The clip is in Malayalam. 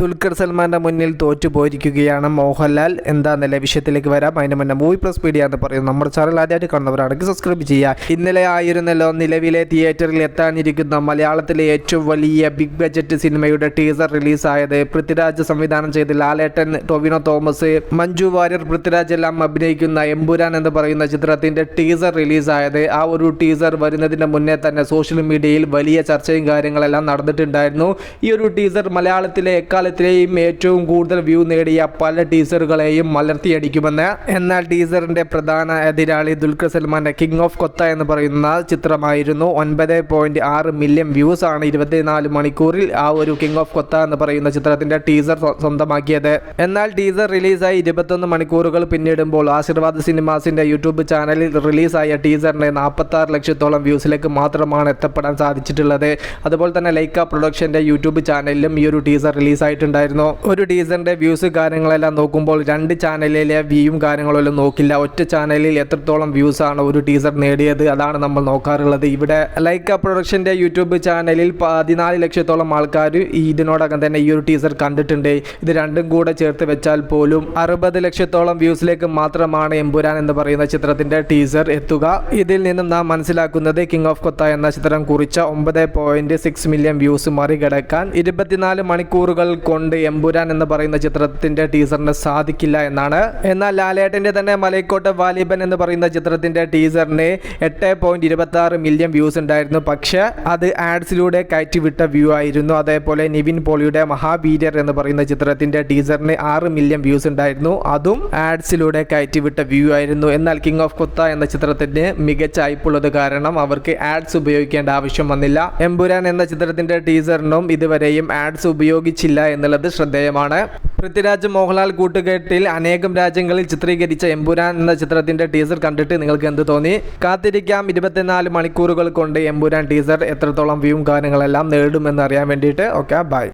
ദുൽഖർ സൽമാന്റെ മുന്നിൽ തോറ്റു പോയിരിക്കുകയാണ് മോഹൻലാൽ എന്താന്നല്ലേ വിഷയത്തിലേക്ക് വരാം? അതിന് മുന്നേ മൂവി പ്ലസ് പീഡിയ എന്ന് പറയുന്നത് നമ്മുടെ ചാനൽ ആദ്യമായിട്ട് കാണുന്നവരാണെങ്കിൽ സബ്സ്ക്രൈബ് ചെയ്യുക. ഇന്നലെ ആയിരുന്നല്ലോ നിലവിലെ തിയേറ്ററിൽ എത്താനിരിക്കുന്ന മലയാളത്തിലെ ഏറ്റവും വലിയ ബിഗ് ബജറ്റ് സിനിമയുടെ ടീസർ റിലീസായത് പൃഥ്വിരാജ് സംവിധാനം ചെയ്ത് ലാലേട്ടൻ ടൊവിനോ തോമസ് മഞ്ജു വാര്യർ പൃഥ്വിരാജ് എല്ലാം അഭിനയിക്കുന്ന എമ്പുരാൻ എന്ന് പറയുന്ന ചിത്രത്തിന്റെ ടീസർ റിലീസായത് ആ ഒരു ടീസർ വരുന്നതിന് മുന്നേ തന്നെ സോഷ്യൽ മീഡിയയിൽ വലിയ ചർച്ചയും കാര്യങ്ങളെല്ലാം നടന്നിട്ടുണ്ടായിരുന്നു. ഈ ഒരു ടീസർ മലയാളത്തിലെ എക്കാലത്തിലെയും ഏറ്റവും കൂടുതൽ വ്യൂ നേടിയ പല ടീസറുകളെയും മലർത്തിയടിക്കുമെന്ന്. എന്നാൽ ടീസറിന്റെ പ്രധാന എതിരാളി ദുൽഖർ സൽമാന്റെ കിങ് ഓഫ് കൊത്ത എന്ന് പറയുന്ന ചിത്രമായിരുന്നു. ഒൻപത് പോയിന്റ് ആറ് മില്യൺ വ്യൂസ് ആണ് ഇരുപത്തിനാല് മണിക്കൂറിൽ ആ ഒരു കിങ് ഓഫ് കൊത്ത എന്ന് പറയുന്ന ചിത്രത്തിന്റെ ടീസർ സ്വ- സ്വന്തമാക്കിയത്. എന്നാൽ ടീസർ റിലീസായി ഇരുപത്തൊന്ന് മണിക്കൂറുകൾ പിന്നിടുമ്പോൾ ആശീർവാദ് സിനിമാസിന്റെ യൂട്യൂബ് ചാനലിൽ റിലീസായ ടീസറിന് നാൽപ്പത്തി ആറ് ലക്ഷത്തോളം വ്യൂസിലേക്ക് മാത്രമാണ് എത്തപ്പെടാൻ സാധിച്ചിട്ടുള്ളത്. അതുപോലെ തന്നെ ലൈക്ക പ്രൊഡക്ഷന്റെ യൂട്യൂബ് ചാനലിലും ഈ ഒരു ടീസർ റിലീസായിട്ടുണ്ടായിരുന്നു ഒരു ടീസറിന്റെ വ്യൂസ് കാര്യങ്ങളെല്ലാം നോക്കുമ്പോൾ രണ്ട് ചാനലിലെ വ്യൂയും കാര്യങ്ങളെല്ലാം നോക്കില്ല. ഒറ്റ ചാനലിൽ എത്രത്തോളം വ്യൂസ് ആണ് ഒരു ടീസർ നേടിയത് അതാണ് നമ്മൾ നോക്കാറുള്ളത്. ഇവിടെ ലൈക്ക പ്രൊഡക്ഷന്റെ യൂട്യൂബ് ചാനലിൽ പതിനാല് ലക്ഷത്തോളം ആൾക്കാർ ഇതിനോടകം തന്നെ ഈ ഒരു ടീസർ കണ്ടിട്ടുണ്ട്. ഇത് രണ്ടും കൂടെ ചേർത്ത് വെച്ചാൽ പോലും അറുപത് ലക്ഷത്തോളം വ്യൂസിലേക്ക് മാത്രമാണ് എമ്പുരാൻ എന്ന് പറയുന്ന ചിത്രത്തിന്റെ ടീസർ എത്തുക. ഇതിൽ നിന്നും നാം മനസ്സിലാക്കുന്നത് കിങ് ഓഫ് കൊത്ത എന്ന ചിത്രം കുറിച്ച ഒമ്പത് പോയിന്റ് സിക്സ് മില്യൺ വ്യൂസ് മറികടക്കാൻ ഇരുപത്തിനാല് മണിക്കൂറുകൾ കൊണ്ട് എമ്പുരാൻ എന്ന് പറയുന്ന ചിത്രത്തിന്റെ ടീസറിന് സാധിക്കില്ല എന്നാണ്. എന്നാൽ ലാലേട്ടന്റെ തന്നെ മലൈക്കോട്ടെ വാലിബൻ എന്ന് പറയുന്ന ചിത്രത്തിന്റെ ടീസറിന് എട്ട് പോയിന്റ് ഇരുപത്തി ആറ് മില്യൺ വ്യൂസ് ഉണ്ടായിരുന്നു. പക്ഷെ അത് ആഡ്സിലൂടെ കയറ്റിവിട്ട വ്യൂ ആയിരുന്നു. അതേപോലെ നിവിൻ പോളിയുടെ മഹാവീര്യർ എന്ന് പറയുന്ന ചിത്രത്തിന്റെ ടീസറിന് ആറ് മില്യൺ വ്യൂസ് ഉണ്ടായിരുന്നു. അതും ആഡ്സിലൂടെ കയറ്റിവിട്ട വ്യൂ ആയിരുന്നു. എന്നാൽ കിങ് ഓഫ് കൊത്ത എന്ന ചിത്രത്തിന് മികച്ച അയപ്പുള്ളത് കാരണം അവർക്ക് ആഡ്സ് ഉപയോഗിക്കേണ്ട ആവശ്യം വന്നില്ല. എമ്പുരാൻ എന്ന ചിത്രത്തിന്റെ ടീസറിനും ഇതുവരെയും ആഡ്സ് ഉപയോഗിച്ചില്ല എന്നുള്ളത് ശ്രദ്ധേയമാണ്. പൃഥ്വിരാജ് മോഹൻലാൽ കൂട്ടുകെട്ടിൽ അനേകം രാജ്യങ്ങളിൽ ചിത്രീകരിച്ച എമ്പുരാൻ എന്ന ചിത്രത്തിന്റെ ടീസർ കണ്ടിട്ട് നിങ്ങൾക്ക് എന്ത് തോന്നി? കാത്തിരിക്കാം. ഇരുപത്തിനാല് മണിക്കൂറുകൾ കൊണ്ട് എമ്പുരാൻ ടീസർ എത്രത്തോളം വ്യൂവും കാര്യങ്ങളെല്ലാം നേടുമെന്ന് അറിയാൻ വേണ്ടിയിട്ട്. Okay bye